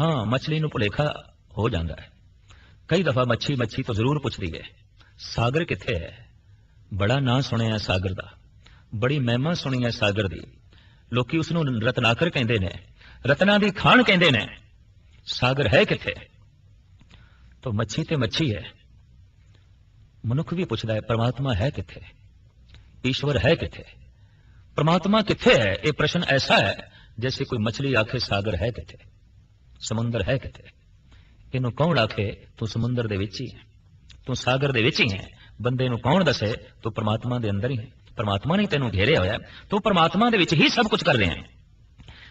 ਹਾਂ ਮੱਛਲੀ ਨੂੰ ਭੁਲੇਖਾ ਹੋ ਜਾਂਦਾ ਹੈ ਕਈ ਦਫਾ ਮੱਛੀ ਮੱਛੀ ਤੋਂ ਜ਼ਰੂਰ ਪੁੱਛਦੀ ਹੈ ਸਾਗਰ ਕਿੱਥੇ ਹੈ ਬੜਾ ਨਾਂ ਸੁਣਿਆ ਸਾਗਰ ਦਾ ਬੜੀ ਮਹਿਮਾ ਸੁਣੀ ਹੈ ਸਾਗਰ ਦੀ ਲੋਕੀ ਉਸ ਨੂੰ ਰਤਨਾਕਰ ਕਹਿੰਦੇ ਨੇ ਰਤਨਾ ਦੀ ਖਾਣ ਕਹਿੰਦੇ ਨੇ ਸਾਗਰ ਹੈ ਕਿੱਥੇ ਤਾਂ ਮੱਛੀ ਤੇ ਮੱਛੀ ਹੈ ਮਨੁੱਖ ਵੀ ਪੁੱਛਦਾ ਹੈ ਪਰਮਾਤਮਾ ਹੈ ਕਿੱਥੇ ਈਸ਼ਵਰ ਹੈ ਕਿੱਥੇ ਪਰਮਾਤਮਾ ਕਿੱਥੇ ਹੈ ਇਹ ਪ੍ਰਸ਼ਨ ਐਸਾ ਹੈ ਜੈਸੇ ਕੋਈ ਮੱਛਲੀ ਆਖੇ ਸਾਗਰ ਹੈ ਕਿੱਥੇ ਸਮੁੰਦਰ ਹੈ ਕਿੱਥੇ ਇਹਨੂੰ ਕੌਣ ਆਖੇ, ਤੂੰ ਸਮੁੰਦਰ ਦੇ ਵਿੱਚ ਹੀ ਹੈ। ਤੂੰ ਸਾਗਰ ਦੇ ਵਿੱਚ ਹੀ ਹੈ। ਬੰਦੇ ਨੂੰ ਕੌਣ ਦੱਸੇ, ਤੂੰ ਪਰਮਾਤਮਾ ਦੇ ਅੰਦਰ ਹੀ ਹੈ। ਪਰਮਾਤਮਾ ਨੇ ਤੈਨੂੰ ਘੇਰਿਆ ਹੋਇਆ ਤੂੰ ਪਰਮਾਤਮਾ ਦੇ ਵਿੱਚ ਹੀ ਸਭ ਕੁਝ ਕਰ ਰਿਹਾ ਹੈ।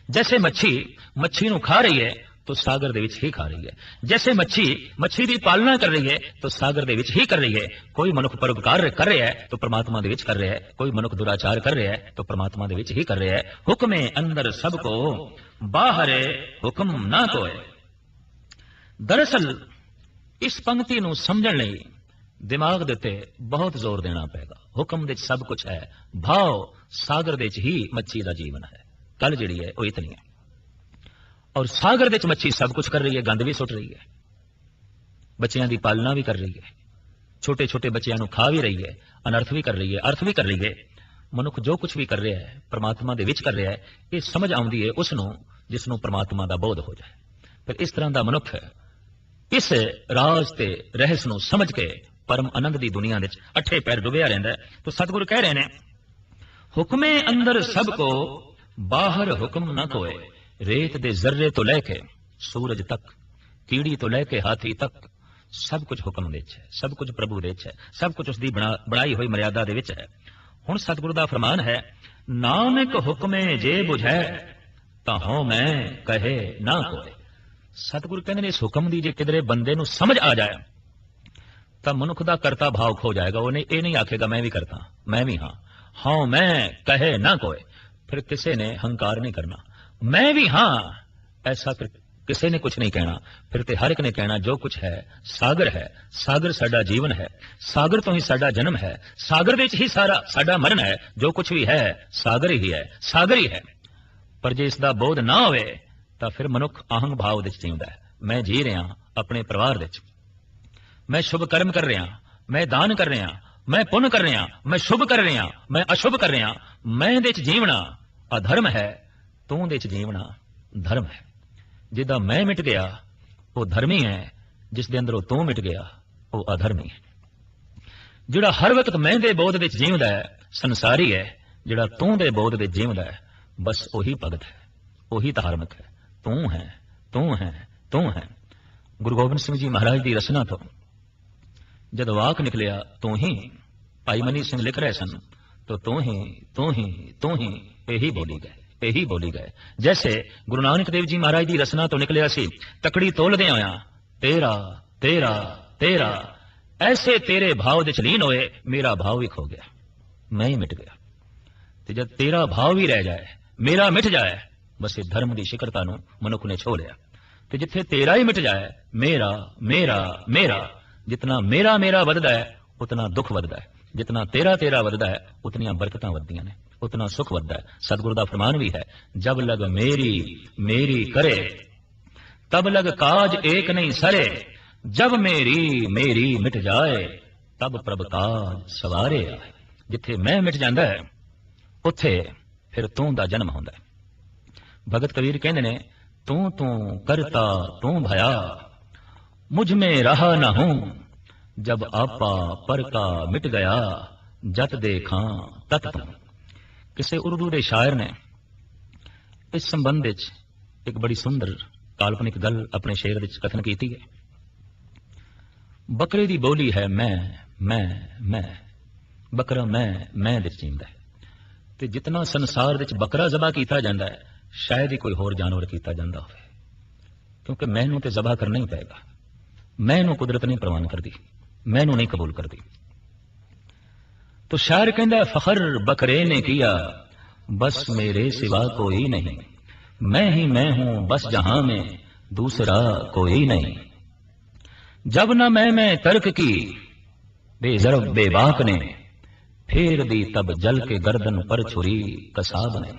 ਜੈਸੇ ਮੱਛੀ ਮੱਛੀ ਨੂੰ ਖਾ ਰਹੀ ਹੈ तो सागर ਦੇ ਵਿੱਚ ਹੀ ਖਾ ਰਹੀ ਹੈ ਜੈਸੇ ਮੱਛੀ ਮੱਛੀ ਦੀ ਪਾਲਣਾ ਕਰ ਰਹੀ ਹੈ तो ਸਾਗਰ ਦੇ ਵਿੱਚ ਹੀ ਕਰ ਰਹੀ ਹੈ ਕੋਈ ਮਨੁੱਖ ਪਰਉਪਕਾਰ ਕਰ ਰਿਹਾ ਹੈ तो परमात्मा ਦੇ ਵਿੱਚ ਕਰ ਰਿਹਾ ਹੈ ਕੋਈ ਮਨੁੱਖ ਦੁਰਾਚਾਰ ਕਰ ਰਿਹਾ ਹੈ तो परमात्मा ਦੇ ਵਿੱਚ ਹੀ ਕਰ ਰਿਹਾ ਹੈ ਹੁਕਮੇ ਅੰਦਰ ਸਭ ਕੋ ਬਾਹਰੇ ਹੁਕਮ ਨਾ ਕੋਏ ਦਰਅਸਲ ਇਸ ਪੰਕਤੀ ਨੂੰ ਸਮਝਣ ਲਈ ਦਿਮਾਗ ਦੇ ਉੱਤੇ ਬਹੁਤ ਜ਼ੋਰ ਦੇਣਾ ਪਏਗਾ ਹੁਕਮ ਦੇ ਵਿੱਚ ਸਭ ਕੁਝ ਹੈ ਭਾਵ ਸਾਗਰ ਦੇ ਵਿੱਚ ਹੀ ਮੱਛੀ ਦਾ ਜੀਵਨ ਹੈ ਕੱਲ ਜਿਹੜੀ ਹੈ ਉਹ ਇਤਨੀ ਹੈ ਔਰ ਸਾਗਰ ਦੇ ਵਿੱਚ ਮੱਛੀ ਸਭ ਕੁਝ ਕਰ ਰਹੀ ਹੈ, ਗੰਦ ਵੀ ਸੁੱਟ ਰਹੀ ਹੈ। ਬੱਚਿਆਂ ਦੀ ਪਾਲਣਾ ਵੀ ਕਰ ਰਹੀ ਹੈ। ਛੋਟੇ ਛੋਟੇ ਬੱਚਿਆਂ ਨੂੰ ਖਾ ਵੀ ਰਹੀ ਹੈ, ਅਨਰਥ ਵੀ ਕਰ ਰਹੀ ਹੈ, ਅਰਥ ਵੀ ਕਰ ਰਹੀ ਹੈ। ਮਨੁੱਖ ਜੋ ਕੁਝ ਵੀ ਕਰ ਰਿਹਾ ਹੈ, ਪ੍ਰਮਾਤਮਾ ਦੇ ਵਿੱਚ ਕਰ ਰਿਹਾ ਹੈ, ਇਹ ਸਮਝ ਆਉਂਦੀ ਹੈ ਉਸ ਨੂੰ ਜਿਸ ਨੂੰ ਪ੍ਰਮਾਤਮਾ ਦਾ ਬੋਧ ਹੋ ਜਾਏ। ਫਿਰ ਇਸ ਤਰ੍ਹਾਂ ਦਾ ਮਨੁੱਖ ਇਸ ਰਾਜ ਤੇ ਰਹਿਸ ਨੂੰ ਸਮਝ ਕੇ ਪਰਮ ਆਨੰਦ ਦੀ ਦੁਨੀਆ ਵਿੱਚ ਅੱਠੇ ਪੈਰ ਡੁੱਬਿਆ ਰਹਿੰਦਾ ਹੈ। ਤਾਂ ਸਤਿਗੁਰੂ ਕਹਿ ਰਹੇ ਨੇ, ਹੁਕਮੇ ਅੰਦਰ ਸਭ ਕੋ, ਬਾਹਰ ਹੁਕਮ ਨਾ ਕੋਏ। ਰੇਤ ਦੇ ਜ਼ਰਰੇ ਤੋਂ ਲੈ ਕੇ ਸੂਰਜ ਤੱਕ, ਕੀੜੀ ਤੋਂ ਲੈ ਕੇ ਹਾਥੀ ਤੱਕ, ਸਭ ਕੁਝ ਹੁਕਮ ਦੇ ਵਿੱਚ ਹੈ, ਸਭ ਕੁਝ ਪ੍ਰਭੂ ਦੇ ਵਿੱਚ ਹੈ, ਸਭ ਕੁਝ ਉਸ ਦੀ ਬਣਾ- ਬਣਾਈ ਹੋਈ ਮਰਿਆਦਾ ਦੇ ਵਿੱਚ ਹੈ। ਹੁਣ ਸਤਿਗੁਰੂ ਦਾ ਫਰਮਾਨ ਹੈ, ਨਾਨਕ ਹੁਕਮੇ ਜੇ 부ਝੈ ਤਾਂ ਹਉ ਮੈਂ ਕਹੇ ਨਾ ਕੋਏ ਸਤਿਗੁਰੂ ਕਹਿੰਦੇ ਨੇ, ਇਸ ਹੁਕਮ ਦੀ ਜੇ ਕਿਧਰੇ ਬੰਦੇ ਨੂੰ ਸਮਝ ਆ ਜਾਏ, ਤਾਂ ਮਨੁੱਖ ਦਾ ਕਰਤਾ ਭਾਵ ਖੋ ਜਾਏਗਾ। ਉਹਨੇ ਇਹ ਨਹੀਂ ਆਖੇਗਾ, ਮੈਂ ਵੀ ਕਰਤਾ, ਮੈਂ ਵੀ ਹਾਂ। ਹਾਂ, ਮੈਂ ਕਹੇ ਨਾ ਕੋਏ ਫਿਰ ਕਿਸੇ ਨੇ ਹੰਕਾਰ ਨਹੀਂ ਕਰਨਾ। ਮੈਂ ਵੀ ਹਾਂ, ਐਸਾ ਫਿਰ ਕਿਸੇ ਨੇ ਕੁਝ ਨਹੀਂ ਕਹਿਣਾ। ਫਿਰ ਤੇ ਹਰ ਇੱਕ ਨੇ ਕਹਿਣਾ, ਜੋ ਕੁਝ ਹੈ, ਸਾਗਰ ਹੈ। ਸਾਗਰ ਸਾਡਾ ਜੀਵਨ ਹੈ। ਸਾਗਰ ਤੋਂ ਹੀ ਸਾਡਾ ਜਨਮ ਹੈ। ਸਾਗਰ ਵਿੱਚ ਹੀ ਸਾਰਾ, ਸਾਡਾ ਮਰਨ ਹੈ। ਜੋ ਕੁਝ ਵੀ ਹੈ, ਸਾਗਰ ਹੀ ਹੈ। ਸਾਗਰ ਹੀ ਹੈ। ਪਰ ਜੇ ਇਸ ਦਾ ਬੋਧ ਨਾ ਹੋਵੇ, ਤਾਂ ਫਿਰ ਮਨੁੱਖ ਅਹੰਗ ਭਾਵ ਵਿੱਚ ਜਿਉਂਦਾ ਹੈ। ਮੈਂ ਜੀ ਰਿਹਾ ਆਪਣੇ ਪਰਿਵਾਰ ਵਿੱਚ। ਮੈਂ ਸ਼ੁਭ ਕਰਮ ਕਰ ਰਿਹਾ ਮੈਂ ਦਾਨ ਕਰ ਰਿਹਾ ਮੈਂ ਪੁੰਨ ਕਰ ਰਿਹਾ ਮੈਂ ਸ਼ੁਭ ਕਰ ਰਿਹਾ ਮੈਂ ਅਸ਼ੁਭ ਕਰ ਰਿਹਾ ਮੈਂ ਦੇ ਵਿੱਚ ਜੀਵਣਾ। ਅਧਰਮ ਹੈ। ਤੂੰ ਦੇ ਚ ਜੀਵਣਾ ਧਰਮ ਹੈ। ਜਿਹਦਾ ਮੈਂ ਮਿਟ ਗਿਆ, ਉਹ ਧਰਮੀ ਹੈ। ਜਿਸ ਦੇ ਉਹ ਤੂੰ ਮਿਟ ਗਿਆ, ਉਹ ਅਧਰਮੀ ਹੈ। ਜਿਹੜਾ ਹਰ ਵਕਤ ਮੈਂ ਦੇ ਬੋਧ ਵਿੱਚ ਜੀਵਦਾ ਹੈ, ਸੰਸਾਰੀ ਹੈ। ਜਿਹੜਾ ਤੂੰ ਦੇ ਬੋਧ ਵਿੱਚ ਜੀਵਦਾ ਹੈ, ਬਸ ਉਹੀ ਭਗਤ ਹੈ। ਉਹੀ ਧਾਰਮਿਕ ਹੈ। ਤੂੰ ਹੈ ਤੂੰ ਹੈ ਤੂੰ ਹੈ। ਗੁਰੂ ਗੋਬਿੰਦ ਸਿੰਘ ਜੀ ਮਹਾਰਾਜ ਦੀ ਰਚਨਾ ਤੋਂ ਜਦ ਵਾਕ ਨਿਕਲਿਆ, ਤੂੰ ਹੀ ਭਾਈ ਮਨੀ ਸਿੰਘ ਲਿਖ ਰਹੇ ਸਨ, ਤੋ ਤੂੰ ਹੀ ਤੂੰ ਹੀ ਤੂੰ ਹੀ, ਇਹੀ ਬੋਲੀ ਗਏ ਇਹੀ ਬੋਲੀ ਗਏ ਜੈਸੇ ਗੁਰੂ ਨਾਨਕ ਦੇਵ ਜੀ ਮਹਾਰਾਜ ਦੀ ਰਸਨਾ ਤੋਂ ਨਿਕਲਿਆ ਸੀ ਤਕੜੀ ਤੋਲਦੇ ਹੋਇਆ ਤੇਰਾ ਤੇਰਾ ਤੇਰਾ ਐਸੇ ਤੇਰੇ ਭਾਵ ਦੇ ਚਲੀਨ ਹੋਏ ਮੇਰਾ ਭਾਵ ਵੀ ਖੋ ਗਿਆ ਮੈਂ ਹੀ ਮਿਟ ਗਿਆ ਤੇ ਜਦ ਤੇਰਾ ਭਾਵ ਵੀ ਰਹਿ ਜਾਏ ਮੇਰਾ ਮਿਟ ਜਾਏ ਬਸ ਇਹ ਧਰਮ ਦੀ ਸ਼ਿਖਰਤਾ ਨੂੰ ਮਨੁੱਖ ਨੇ ਛੋ ਲਿਆ ਤੇ ਜਿੱਥੇ ਤੇਰਾ ਹੀ ਮਿਟ ਜਾਏ ਮੇਰਾ ਮੇਰਾ ਮੇਰਾ ਜਿਤਨਾ ਮੇਰਾ ਮੇਰਾ ਵੱਧਦਾ ਹੈ ਉਤਨਾ ਦੁੱਖ ਵੱਧਦਾ ਹੈ ਜਿਤਨਾ ਤੇਰਾ ਤੇਰਾ ਵੱਧਦਾ ਹੈ ਉਤਨੀਆਂ ਬਰਕਤਾਂ ਵੱਧਦੀਆਂ ਨੇ ਉਤਨਾ ਸੁਖ ਵੱਧਦਾ ਹੈ। ਸਤਿਗੁਰੂ ਦਾ ਫਰਮਾਨ ਵੀ ਹੈ, ਜਬ ਲਗ ਮੇਰੀ ਮੇਰੀ ਕਰੇ, ਤਬ ਲਗ ਕਾਜ ਏਕ ਨਹੀਂ ਸਰੇ, ਜਬ ਮੇਰੀ ਮੇਰੀ ਮਿਟ ਜਾਏ, ਤਬ ਪ੍ਰਭ ਕਾਜ ਸਵਾਰੇ ਜਿੱਥੇ ਮੈਂ ਮਿਟ ਜਾਂਦਾ ਹੈ, ਉੱਥੇ ਫਿਰ ਤੂੰ ਦਾ ਜਨਮ ਹੁੰਦਾ ਹੈ। ਭਗਤ ਕਬੀਰ ਕਹਿੰਦੇ ਨੇ, ਤੂੰ ਤੂੰ ਕਰਤਾ, ਤੂੰ ਭਇਆ, ਮੁਝ ਮੇ ਰਹਾ ਨਾ ਹੂੰ, ਜਬ ਆਪਾ ਪਰ ਕਾ ਮਿਟ ਗਿਆ, ਜਤ ਦੇਖਾਂ ਤਤ ਤੂੰ। ਕਿਸੇ ਉਰਦੂ ਦੇ ਸ਼ਾਇਰ ਨੇ ਇਸ ਸੰਬੰਧ ਵਿੱਚ ਇੱਕ ਬੜੀ ਸੁੰਦਰ ਕਾਲਪਨਿਕ ਗੱਲ ਆਪਣੇ ਸ਼ੇਰ ਵਿੱਚ ਕਥਨ ਕੀਤੀ ਹੈ। ਬੱਕਰੇ ਦੀ ਬੋਲੀ ਹੈ ਮੈਂ ਮੈਂ ਮੈਂ। ਬੱਕਰਾ ਮੈਂ ਮੈਂ ਵਿੱਚ ਜੀਂਦਾ ਹੈ। ਤੇ ਜਿਤਨਾ ਸੰਸਾਰ ਵਿੱਚ ਬੱਕਰਾ ਜ਼ਬਾ ਕੀਤਾ ਜਾਂਦਾ ਹੈ, ਸ਼ਾਇਦ ਹੀ ਕੋਈ ਹੋਰ ਜਾਨਵਰ ਕੀਤਾ ਜਾਂਦਾ ਹੋਵੇ। ਕਿਉਂਕਿ ਮੈਨੂੰ ਤੇ ਜ਼ਬਾ ਕਰਨਾ ਹੀ ਪਏਗਾ। ਮੈਨੂੰ ਕੁਦਰਤ ਨਹੀਂ ਪ੍ਰਵਾਨ ਕਰਦੀ ਮੈਨੂੰ ਨਹੀਂ ਕਬੂਲ ਕਰਦੀ। تو شاعر کہندہ فخر بکرے نے کیا، بس میرے سوا کوئی نہیں، میں ہی میں ہوں بس جہاں میں، دوسرا کوئی نہیں. جب نہ میں میں ترک کی، بے ضرب بے باک نے، پھیر دی تب جل کے گردن پر چھری کساب نے.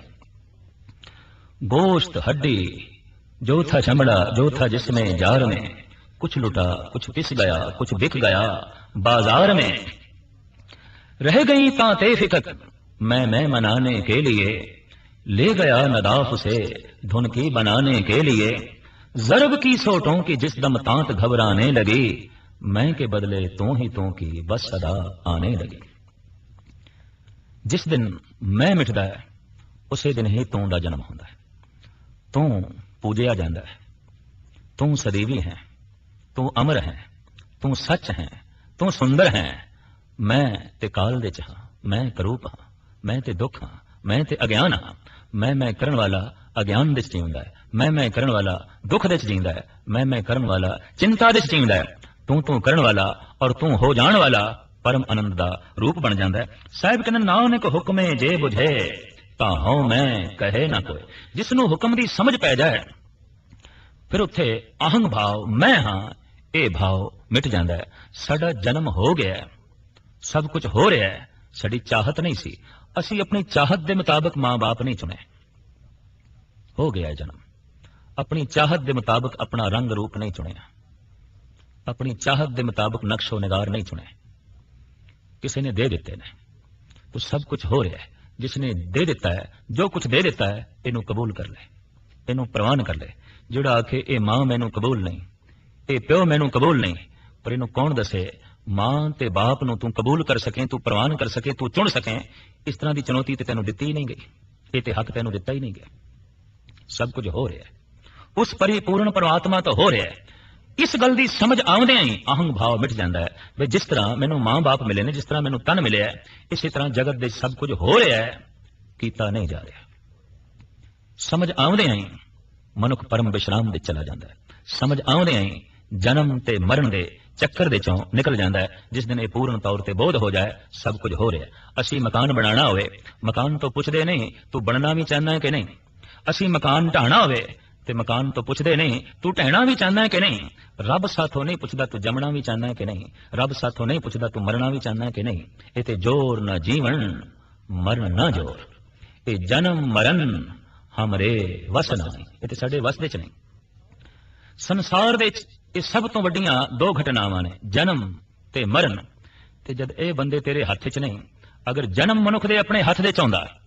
گوشت ہڈی جو تھا چمڑا جو تھا جس میں جار میں کچھ لٹا، کچھ پس گیا، کچھ بک گیا، بازار میں رہ گئی تانتے فکت میں میں منانے کے لیے لے گیا نداف سے دھنکی بنانے کے لیے۔ ضرب کی سوٹوں کی جس دم تانت گھبرانے لگی۔ میں کے بدلے تو ہی تو کی بس صدا آنے لگی۔ جس دن میں مٹدا ہے، اسی دن ہی توں دا جنم ہوندا ہے۔ توں پوجیا جاندا ہے۔ توں صدیوی ہے توں امر ہے توں سچ ہے توں سندر ہیں۔ ਮੈਂ ਤੇ ਕਾਲ ਦੇ ਚ ਹਾਂ, ਮੈਂ ਕਰੂਪ ਹਾਂ, ਮੈਂ ਤੇ ਦੁੱਖ ਹਾਂ, ਮੈਂ ਤੇ ਅਗਿਆਨ ਹਾਂ। ਮੈਂ ਮੈਂ ਕਰਨ ਵਾਲਾ ਅਗਿਆਨ ਦੇ ਚ ਜੀਉਂਦਾ ਹੈ। ਮੈਂ ਮੈਂ ਕਰਨ ਵਾਲਾ ਦੁੱਖ ਦੇ ਚ ਜੀਂਦਾ ਹੈ। ਮੈਂ ਮੈਂ ਕਰਨ ਵਾਲਾ ਚਿੰਤਾ ਦੇ ਚ ਜੀਉਂਦਾ ਹੈ। ਤੂੰ ਤੂੰ ਕਰਨ ਵਾਲਾ ਔਰ ਤੂੰ ਹੋ ਜਾਣ ਵਾਲਾ ਪਰਮ ਆਨੰਦ ਦਾ ਰੂਪ ਬਣ ਜਾਂਦਾ ਹੈ। ਸਾਹਿਬ ਕਹਿੰਦੇ, ਨਾਨਕ ਹੁਕਮੇ ਜੇ ਬੁਝੇ, ਤਾਂ ਹਉ ਮੈਂ ਕਹੇ ਨਾ ਕੋਈ। ਜਿਸ ਨੂੰ ਹੁਕਮ ਦੀ ਸਮਝ ਪੈ ਜਾਏ, ਫਿਰ ਉੱਥੇ ਅਹੰਗ ਭਾਵ ਮੈਂ ਹਾਂ, ਇਹ ਭਾਵ ਮਿਟ ਜਾਂਦਾ ਹੈ। ਸਾਡਾ ਜਨਮ ਹੋ ਗਿਆ ਹੈ। ਸਭ ਕੁਝ ਹੋ ਰਿਹਾ ਹੈ। ਸਾਡੀ ਚਾਹਤ ਨਹੀਂ ਸੀ। ਅਸੀਂ ਆਪਣੀ ਚਾਹਤ ਦੇ ਮੁਤਾਬਕ ਮਾਂ-ਬਾਪ ਨਹੀਂ ਚੁਣੇ ਹੋ ਗਿਆ ਜਨਮ। ਆਪਣੀ ਚਾਹਤ ਦੇ ਮੁਤਾਬਕ ਆਪਣਾ ਰੰਗ ਰੂਪ ਨਹੀਂ ਚੁਣਿਆ। ਆਪਣੀ ਚਾਹਤ ਦੇ ਮੁਤਾਬਕ ਨਕਸ਼ੋ ਨਿਗਾਰ ਨਹੀਂ ਚੁਣੇ ਕਿਸੇ ਨੇ ਦੇ ਦਿੱਤੇ ਨੇ। ਤੋ ਸਭ ਕੁਝ ਹੋ ਰਿਹਾ ਹੈ। ਜਿਸ ਨੇ ਦੇ ਦਿੱਤਾ ਹੈ, ਜੋ ਕੁਝ ਦੇ ਦਿੱਤਾ ਹੈ, ਇਹਨੂੰ ਕਬੂਲ ਕਰ ਲੈ। ਇਹਨੂੰ ਪ੍ਰਵਾਨ ਕਰ ਲੈ। ਜਿਹੜਾ ਆਖੇ, ਇਹ ਮਾਂ ਮੈਨੂੰ ਕਬੂਲ ਨਹੀਂ, ਇਹ ਪਿਓ ਮੈਨੂੰ ਕਬੂਲ ਨਹੀਂ, ਪਰ ਇਹਨੂੰ ਕੌਣ ਦੱਸੇ? ਮਾਂ ਤੇ ਬਾਪ ਨੂੰ ਤੂੰ ਕਬੂਲ ਕਰ ਸਕੇ, ਤੂੰ ਪ੍ਰਵਾਨ ਕਰ ਸਕੇ, ਤੂੰ ਚੁਣ ਸਕੇ, ਇਸ ਤਰ੍ਹਾਂ ਦੀ ਚੁਣੌਤੀ ਤੇ ਤੈਨੂੰ ਦਿੱਤੀ ਹੀ ਨਹੀਂ ਗਈ। ਇਹ ਤੇ ਹੱਕ ਤੈਨੂੰ ਦਿੱਤਾ ਹੀ ਨਹੀਂ ਗਿਆ। ਸਭ ਕੁਝ ਹੋ ਰਿਹਾ ਹੈ। ਉਸ ਪਰਿਪੂਰਨ ਪਰਮਾਤਮਾ ਤਾਂ ਹੋ ਰਿਹਾ ਹੈ। ਇਸ ਗੱਲ ਦੀ ਸਮਝ ਆਉਂਦਿਆਂ ਹੀ ਅਹੰਗ ਭਾਵ ਮਿਟ ਜਾਂਦਾ ਹੈ ਵੀ ਜਿਸ ਤਰ੍ਹਾਂ ਮੈਨੂੰ ਮਾਂ-ਬਾਪ ਮਿਲੇ ਨੇ, ਜਿਸ ਤਰ੍ਹਾਂ ਮੈਨੂੰ ਤਨ ਮਿਲਿਆ ਇਸੇ ਤਰ੍ਹਾਂ ਜਗਤ ਦੇ ਸਭ ਕੁਝ ਹੋ ਰਿਹਾ ਹੈ, ਕੀਤਾ ਨਹੀਂ ਜਾ ਰਿਹਾ। ਸਮਝ ਆਉਂਦਿਆਂ ਹੀ ਮਨੁੱਖ ਪਰਮ ਵਿਸ਼ਰਾਮ ਵਿੱਚ ਚਲਾ ਜਾਂਦਾ ਹੈ। ਸਮਝ ਆਉਂਦਿਆਂ ਹੀ ਜਨਮ ਤੇ ਮਰਨ ਦੇ ਚੱਕਰ ਦੇ ਚੋਂ ਨਿਕਲ ਜਾਂਦਾ ਹੈ, ਜਿਸ ਦਿਨ ਇਹ ਪੂਰਨ ਤੌਰ ਤੇ ਬੋਧ ਹੋ ਜਾਏ, ਸਭ ਕੁਝ ਹੋ ਰਿਹਾ ਅਸੀਂ ਮਕਾਨ ਬਣਾਉਣਾ ਹੋਵੇ, ਮਕਾਨ ਤੋਂ ਪੁੱਛਦੇ ਨਹੀਂ, ਤੂੰ ਬਣਨਾ ਵੀ ਚਾਹੁੰਦਾ ਹੈ ਕਿ ਨਹੀਂ? ਅਸੀਂ ਮਕਾਨ ਢਾਣਾ ਹੋਵੇ ਤੇ ਮਕਾਨ ਤੋਂ ਪੁੱਛਦੇ ਨਹੀਂ, ਤੂੰ ਟਹਿਣਾ ਵੀ ਚਾਹੁੰਦਾ ਹੈ ਕਿ ਨਹੀਂ? ਰੱਬ ਸਾਥੋਂ ਨਹੀਂ ਪੁੱਛਦਾ ਤੂੰ ਜੰਮਣਾ ਵੀ ਚਾਹੁੰਦਾ ਹੈ ਕਿ ਨਹੀਂ? ਰੱਬ ਸਾਥੋਂ ਨਹੀਂ ਪੁੱਛਦਾ ਤੂੰ ਮਰਨਾ ਵੀ ਚਾਹੁੰਦਾ ਹੈ ਕਿ ਨਹੀਂ? ਇਹ ਤੇ ਜੋਰ ਨਾ ਜੀਵਨ, ਮਰਨ ਨਾ ਜੋਰ। ਇਹ ਜਨਮ ਮਰਨ, ਹਮਰੇ ਵਸ ਨਹੀਂ। ਇਹ ਤੇ ਸਾਡੇ ਵਸ ਚ ਨਹੀਂ। ਸੰਸਾਰ ਦੇ ਵਿੱਚ ਇਹ ਸਭ ਤੋਂ ਵੱਡੀਆਂ ਦੋ ਘਟਨਾਵਾਂ ਨੇ, ਜਨਮ ਤੇ ਮਰਨ। ਤੇ ਜਦ ਇਹ ਬੰਦੇ ਤੇਰੇ ਹੱਥ 'ਚ ਨਹੀਂ, ਅਗਰ ਜਨਮ ਮਨੁੱਖ ਦੇ ਆਪਣੇ ਹੱਥ ਦੇ 'ਚ ਆਉਂਦਾ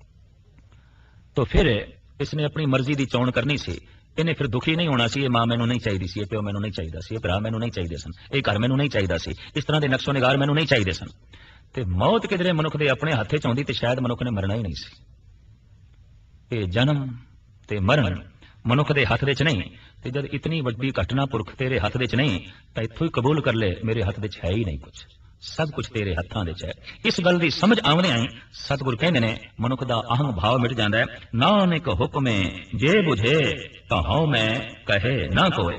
ਤਾਂ ਫਿਰ ਇਸਨੇ ਆਪਣੀ ਮਰਜ਼ੀ ਦੀ ਚੋਣ ਕਰਨੀ ਸੀ। ਇਹਨੇ ਫਿਰ ਦੁਖੀ ਨਹੀਂ ਹੋਣਾ ਸੀ, ਇਹ ਮਾਂ ਮੈਨੂੰ ਨਹੀਂ ਚਾਹੀਦੀ ਸੀ, ਇਹ ਪਿਓ ਮੈਨੂੰ ਨਹੀਂ ਚਾਹੀਦਾ ਸੀ, ਇਹ ਭਰਾ ਮੈਨੂੰ ਨਹੀਂ ਚਾਹੀਦੇ ਸਨ, ਇਹ ਘਰ ਮੈਨੂੰ ਨਹੀਂ ਚਾਹੀਦਾ ਸੀ, ਇਸ ਤਰ੍ਹਾਂ ਦੇ ਨਕਸ਼ੋ ਨਿਗਾਰ ਮੈਨੂੰ ਨਹੀਂ ਚਾਹੀਦੇ ਸਨ। ਤੇ ਮੌਤ ਕਿਧਰੇ ਮਨੁੱਖ ਦੇ ਆਪਣੇ ਹੱਥੇ ਚ ਆਉਂਦੀ, ਤੇ ਸ਼ਾਇਦ ਮਨੁੱਖ ਨੇ ਮਰਨਾ ਹੀ ਨਹੀਂ ਸੀ। ਇਹ ਜਨਮ ਤੇ ਮਰਨ ਮਨੁੱਖ ਦੇ ਹੱਥ ਵਿੱਚ ਨਹੀਂ, ਤੇ ਜਦ ਇਤਨੀ ਵੱਡੀ ਘਟਨਾ ਪੁਰਖ ਤੇਰੇ ਹੱਥ ਵਿੱਚ ਨਹੀਂ, ਤਾਂ ਇੱਥੋਂ ਹੀ ਕਬੂਲ ਕਰ ਲੈ, ਮੇਰੇ ਹੱਥ ਵਿੱਚ ਹੈ ਹੀ ਨਹੀਂ ਕੁਝ ਸਭ ਕੁਝ ਤੇਰੇ ਹੱਥਾਂ ਵਿੱਚ ਹੈ। ਇਸ ਗੱਲ ਦੀ ਸਮਝ ਆਉਂਦਿਆਂ ਹੀ ਸਤਿਗੁਰ ਕਹਿੰਦੇ ਨੇ, ਮਨੁੱਖ ਦਾ ਅਹੰਗ ਭਾਵ ਮਿਟ ਜਾਂਦਾ ਹੈ, ਨਾਨਕ ਹੁਕਮੇ ਜੇ ਬੁਝੇ ਤਾਂ ਹਉ ਮੈਂ ਕਹੇ ਨਾ ਕੋਏ।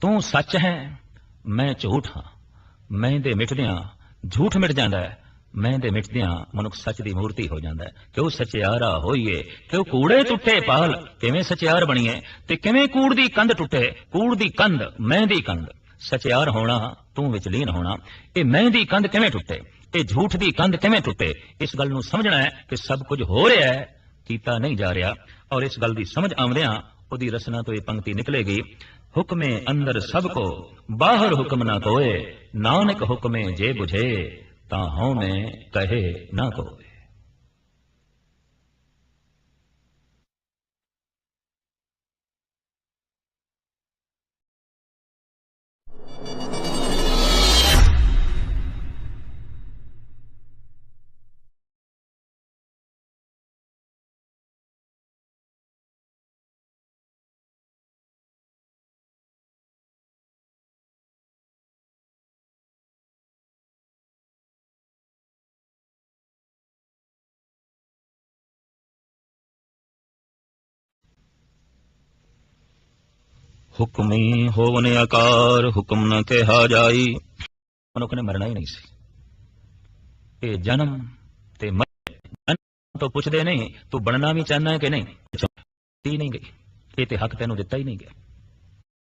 ਤੂੰ ਸੱਚ ਹੈ, ਮੈਂ ਝੂਠ ਹਾਂ, ਮੈਂ ਦੇ ਮਿਟਦਿਆਂ ਝੂਠ ਮਿਟ ਜਾਂਦਾ ਹੈ। ਮੈਂ ਦੇ ਮਿਟਦਿਆਂ ਮਨੁੱਖ ਸੱਚ ਦੀ ਮੂਰਤੀ ਹੋ ਜਾਂਦਾ ਕਿਉਂ ਸਚਿਆਰਾ ਹੋਈਏ? ਕਿਉਂ ਕੂੜੇ ਟੁੱਟੇ ਪਾਲ ਕਿਵੇਂ ਸਚਿਆਰ ਬਣੀਏ? ਤੇ ਕਿਵੇਂ ਕੂੜ ਦੀ ਕੰਧ ਟੁੱਟੇ? ਕੂੜ ਦੀ ਕੰਧ, ਮੈਂ ਦੀ ਕੰਧ। ਸਚਿਆਰ ਹੋਣਾ, ਤੂੰ ਵਿੱਚ ਲੀਨ ਹੋਣਾ। ਇਹ ਮੈਂ ਦੀ ਕੰਧ ਕਿਵੇਂ ਟੁੱਟੇ? ਇਹ ਝੂਠ ਦੀ ਕੰਧ ਕਿਵੇਂ ਟੁੱਟੇ? ਇਸ ਗੱਲ ਨੂੰ ਸਮਝਣਾ ਹੈ ਕਿ ਸਭ ਕੁਝ ਹੋ ਰਿਹਾ ਹੈ, ਕੀਤਾ ਨਹੀਂ ਜਾ ਰਿਹਾ। ਔਰ ਇਸ ਗੱਲ ਦੀ ਸਮਝ ਆਉਂਦਿਆਂ ਉਹਦੀ ਰਸਨਾ ਤੋਂ ਇਹ ਪੰਕਤੀ ਨਿਕਲੇਗੀ, ਹੁਕਮੇ ਅੰਦਰ ਸਭ ਕੋ, ਬਾਹਰ ਹੁਕਮ ਨਾ ਕੋਏ ਨਾਨਕ ਹੁਕਮੇ ਜੇ ਬੁਝੇ। ਤਾਂ ਹਉ ਮੈਂ ਕਹੇ ਨਾ ਕੋਏ ਹੁਕਮੀ ਹੋਵਨ ਆਕਾਰ, ਹੁਕਮ ਨ ਕਿਹਾ ਜਾਈ। ਮਨੁੱਖ ਨੇ ਮਰਨਾ ਹੀ ਨਹੀਂ ਸੀ। ਇਹ ਜਨਮ ਤੇ ਮਰਨ। ਤੋਂ ਪੁੱਛਦੇ ਨਹੀਂ ਤੂੰ ਬਣਨਾ ਵੀ ਚਾਹੁੰਦਾ ਹੈ ਕਿ ਨਹੀਂ? ਤੀ ਨਹੀਂ ਗਈ। ਇਹ ਤੇ ਹੱਕ ਤੈਨੂੰ ਦਿੱਤਾ ਹੀ ਨਹੀਂ ਗਿਆ।